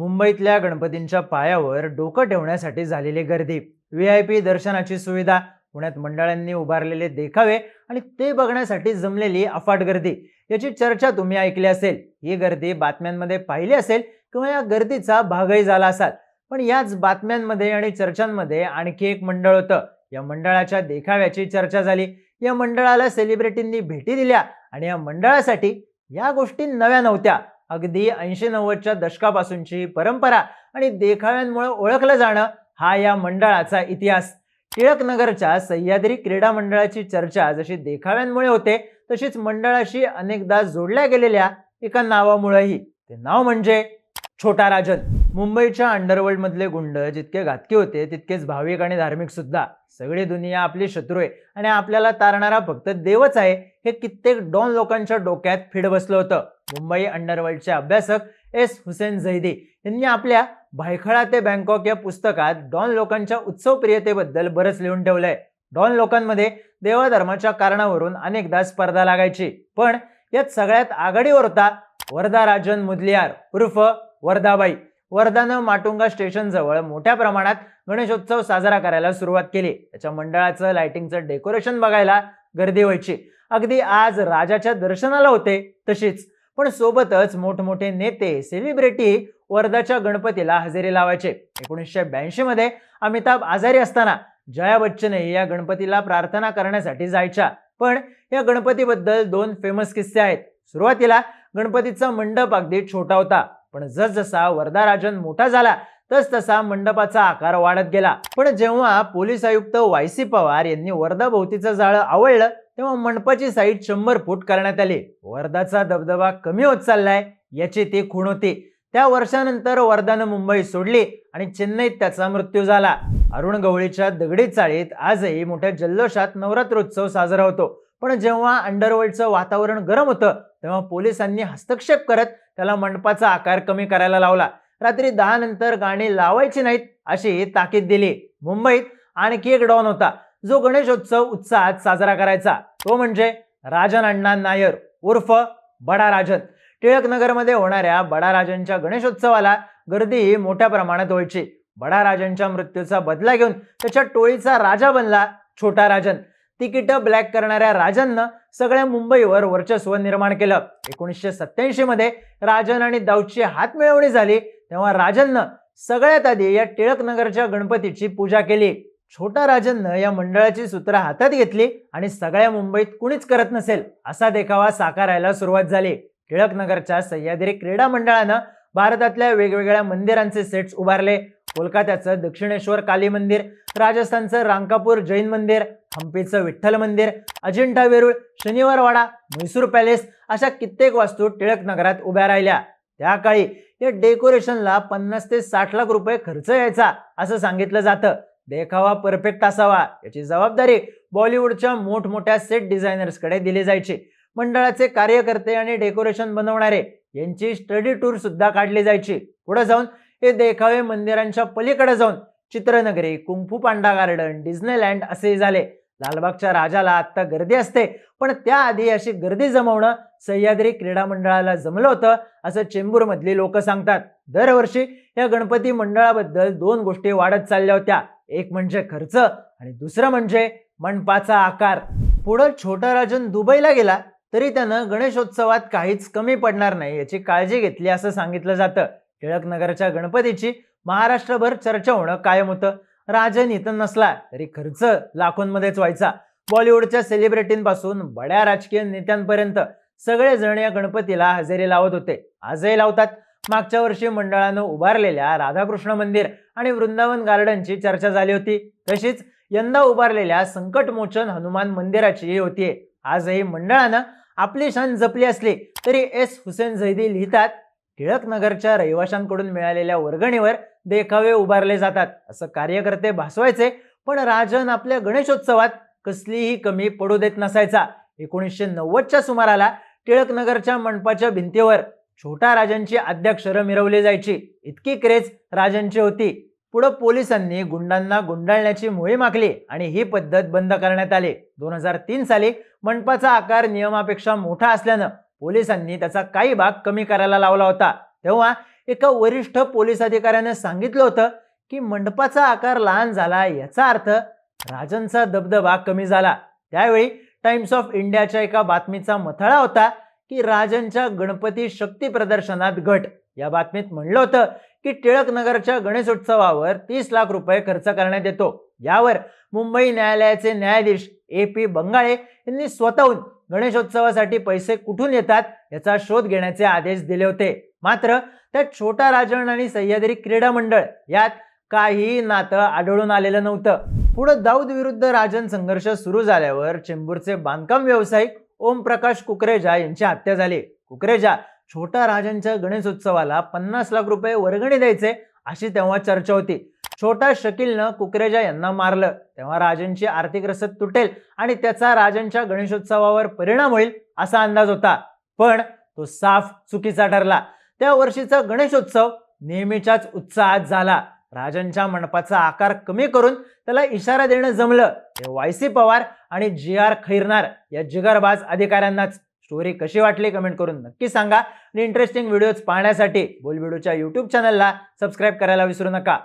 मुंबईतल्या गणपतींच्या पायावर डोकं ठेवण्यासाठी झालेली गर्दी. व्ही आय पी दर्शनाची सुविधा पुण्यात मंडळांनी उभारलेले देखावे आणि ते बघण्यासाठी जमलेली अफाट गर्दी. याची चर्चा तुम्ही ऐकली असेल. ही गर्दी बातम्यांमध्ये पाहिली असेल किंवा या गर्दीचा भागही झाला असाल. पण याच बातम्यांमध्ये आणि चर्चांमध्ये आणखी एक मंडळ होतं. या मंडळाच्या देखाव्याची चर्चा झाली. या मंडळाला सेलिब्रिटींनी भेटी दिल्या आणि या मंडळासाठी या गोष्टी नव्या नव्हत्या. अगदी ऐंशी नव्वदच्या दशकापासूनची परंपरा आणि देखाव्यांमुळे ओळखलं जाणं हा या मंडळाचा इतिहास. टिळकनगरच्या सह्याद्री क्रीडा मंडळाची चर्चा जशी देखाव्यांमुळे होते तशीच मंडळाशी अनेकदा जोडल्या गेलेल्या एका नावामुळेही. ते नाव म्हणजे छोटा राजन. मुंबईच्या अंडरवर्ल्डमधले गुंड जितके घातके होते तितकेच भाविक आणि धार्मिक सुद्धा. सगळी दुनिया आपली शत्रू आहे आणि आपल्याला तारणारा फक्त देवच आहे हे कित्येक डॉन लोकांच्या डोक्यात फिड बसलं होतं. मुंबई अंडरवर्ल्डचे अभ्यासक एस. हुसेन झैदी यांनी आपल्या भायखळा ते बँकॉक या पुस्तकात डॉन लोकांच्या उत्सवप्रियतेबद्दल बरंच लिहून ठेवलंय. डॉन लोकांमध्ये देवाधर्माच्या कारणावरून अनेकदा स्पर्धा लागायची. पण यात सगळ्यात आघाडीवर होता वर्धा राजन मुदलियार उर्फ वर्धाबाई. वर्धानं माटुंगा स्टेशनजवळ मोठ्या प्रमाणात गणेशोत्सव साजरा करायला सुरुवात केली. त्याच्या मंडळाचं लाइटिंगचं डेकोरेशन बघायला गर्दी व्हायची. अगदी आज राजाच्या दर्शनाला होते तशीच. पण सोबतच मोठमोठे नेते सेलिब्रिटी वर्धाच्या गणपतीला हजेरी लावायचे. एकोणीसशे ब्याऐंशी मध्ये अमिताभ आजारी असताना जया बच्चनही या गणपतीला प्रार्थना करण्यासाठी जायच्या. पण या गणपतीबद्दल दोन फेमस किस्से आहेत. सुरुवातीला गणपतीचा मंडप अगदी छोटा होता. पण जसजसा वर्धा राजन मोठा झाला तस तसा मंडपाचा आकार वाढत गेला. पण जेव्हा पोलीस आयुक्त वाय सी पवार यांनी वर्धा भोवतीचं जाळं आवळलं तेव्हा मंडपाची साईड शंभर फूट करण्यात आली. वर्धाचा दबदबा कमी होत चाललाय याची ती खूण होती. त्या वर्षानंतर वर्धानं मुंबई सोडली आणि चेन्नईत त्याचा मृत्यू झाला. अरुण गवळीच्या दगडी चाळीत आजही मोठ्या जल्लोषात नवरात्रोत्सव साजरा होतो. पण जेव्हा अंडरवर्ल्डचं वातावरण गरम होतं तेव्हा पोलिसांनी हस्तक्षेप करत त्याला मंडपाचा आकार कमी करायला लावला. रात्री दहा नंतर गाणी लावायची नाहीत अशी ताकीद दिली. मुंबईत आणखी एक डॉन होता. जो गणेशोत्सव उत्साहात साजरा करायचा. तो म्हणजे राजन अण्णा नायर उर्फ बडा राजन. टिळकनगरमध्ये होणाऱ्या बडा राजनच्या गणेशोत्सवाला गर्दी मोठ्या प्रमाणात व्हायची बडा राजनच्या मृत्यूचा बदला घेऊन त्याच्या टोळीचा राजा बनला छोटा राजन. तिकीट ब्लॅक करणाऱ्या राजननं सगळ्या मुंबईवर वर्चस्व निर्माण केलं. एकोणीसशे सत्याऐंशी मध्ये राजन आणि दाऊदची हातमिळवणी झाली तेव्हा राजननं सगळ्यात आधी या टिळकनगरच्या गणपतीची पूजा केली. छोटा राजननं या मंडळाची सूत्र हातात घेतली आणि सगळ्या मुंबईत कुणीच करत नसेल असा देखावा साकारायला सुरुवात झाली. टिळकनगरच्या सह्याद्री क्रीडा मंडळानं भारतातल्या वेगवेगळ्या मंदिरांचे सेट्स उभारले. कोलकात्याचं दक्षिणेश्वर काली मंदिर राजस्थानचं रांकापूर जैन मंदिर हंपीचं विठ्ठल मंदिर अजिंठा वेरूळ शनिवारवाडा म्हैसूर पॅलेस अशा कित्येक वास्तू टिळक नगरात उभ्या राहिल्या. त्या काळी या डेकोरेशनला पन्नास ते साठ लाख रुपये खर्च यायचा असं सांगितलं जातं. देखावा परफेक्ट असावा याची जबाबदारी बॉलिवूडच्या मोठमोठ्या सेट डिझायनर्सकडे दिली जायची. मंडळाचे कार्यकर्ते आणि डेकोरेशन बनवणारे यांची स्टडी टूर सुद्धा काढली जायची. पुढे जाऊन हे देखावे मंदिरांच्या पलीकडे जाऊन Chitranagari kung fu panda garden Disneyland असेही झाले. लालबागच्या राजाला आत्ता गर्दी असते. पण त्याआधी अशी गर्दी जमवणं सह्याद्री क्रीडा मंडळाला जमलं होतं असं चेंबूरमधली लोक सांगतात. दरवर्षी या गणपती मंडळाबद्दल दोन गोष्टी वाढत चालल्या होत्या. एक म्हणजे खर्च आणि दुसरं म्हणजे मंडपाचा आकार. पुढं छोटा राजन दुबईला गेला तरी त्यानं गणेशोत्सवात काहीच कमी पडणार नाही याची काळजी घेतली असं सांगितलं जातं. टिळकनगरच्या गणपतीची महाराष्ट्रभर चर्चा होणं कायम होतं. राजन इथं नसला तरी खर्च लाखोंमध्येच व्हायचा. बॉलिवूडच्या सेलिब्रिटींपासून बड्या राजकीय नेत्यांपर्यंत सगळेजण या गणपतीला हजेरी लावत होते. आजही लावतात. मागच्या वर्षी मंडळानं उभारलेल्या राधाकृष्ण मंदिर आणि वृंदावन गार्डनची चर्चा झाली होती. तशीच यंदा उभारलेल्या संकटमोचन हनुमान मंदिराची होतीये आजही मंडळानं आपली शान जपली असली तरी एस. हुसेन झैदी लिहितात टिळकनगरच्या रहिवाशांकडून मिळालेल्या वर्गणीवर देखावे उभारले जातात. असं कार्यकर्ते भासवायचे पण राजन आपल्या गणेशोत्सवात कसलीही कमी पडू देत नसायचा. एकोणीसशे नव्वदच्या सुमाराला टिळकनगरच्या मंडपाच्या भिंतीवर छोटा राजांची अध्यक्षरं मिरवली जायची. इतकी क्रेज राजांची होती. पुढं पोलिसांनी गुंडांना गुंडाळण्याची मोहीम आखली आणि ही पद्धत बंद करण्यात आली. दोन हजार तीन साली मंडपाचा आकार नियमापेक्षा मोठा असल्यानं पोलिसांनी त्याचा काही भाग कमी करायला लावला होता. तेव्हा एका वरिष्ठ पोलीस अधिकाऱ्यानं सांगितलं होतं की मंडपाचा आकार लहान झाला याचा अर्थ राजनचा दबदबा कमी झाला. त्यावेळी टाइम्स ऑफ इंडियाच्या एका बातमीचा मथळा होता की राजनच्या गणपती शक्ती प्रदर्शनात घट. या बातमीत म्हणलं होतं की टिळक नगरच्या गणेशोत्सवावर तीस लाख रुपये खर्च करण्यात येतो. यावर मुंबई न्यायालयाचे न्यायाधीश ए पी बंगाळे यांनी स्वतःहून गणेशोत्सवासाठी पैसे कुठून येतात याचा शोध घेण्याचे आदेश दिले होते. मात्र त्या छोटा राजन आणि सह्याद्री क्रीडा मंडळ यात काही नातं आढळून आलेलं नव्हतं. पुढे दाऊद विरुद्ध राजन संघर्ष सुरू झाल्यावर चेंबूरचे बांधकाम व्यावसायिक ओम प्रकाश कुकरेजा यांची हत्या झाली. कुकरेजा छोटा राजनच्या गणेशोत्सवाला पन्नास लाख रुपये वर्गणी द्यायचे अशी तेव्हा चर्चा होती. छोटा शकीलनं कुकरेजा यांना मारलं. तेव्हा राजनची आर्थिक रसद तुटेल आणि त्याचा राजनच्या गणेशोत्सवावर परिणाम होईल असा अंदाज होता. पण तो साफ चुकीचा ठरला. त्या वर्षीचा गणेशोत्सव नेहमीच्याच उत्साहात झाला. राजनच्या मंडपाचा आकार कमी करून त्याला इशारा देणं जमलं. हे वाय सी पवार आणि जी आर खैरनार या जिगरबाज अधिकाऱ्यांनाच. स्टोरी कशी वाटली कमेंट करून नक्की सांगा. आणि इंटरेस्टिंग व्हिडिओज पाहण्यासाठी बोलबिडूच्या यूट्यूब चॅनलला सबस्क्राईब करायला विसरू नका.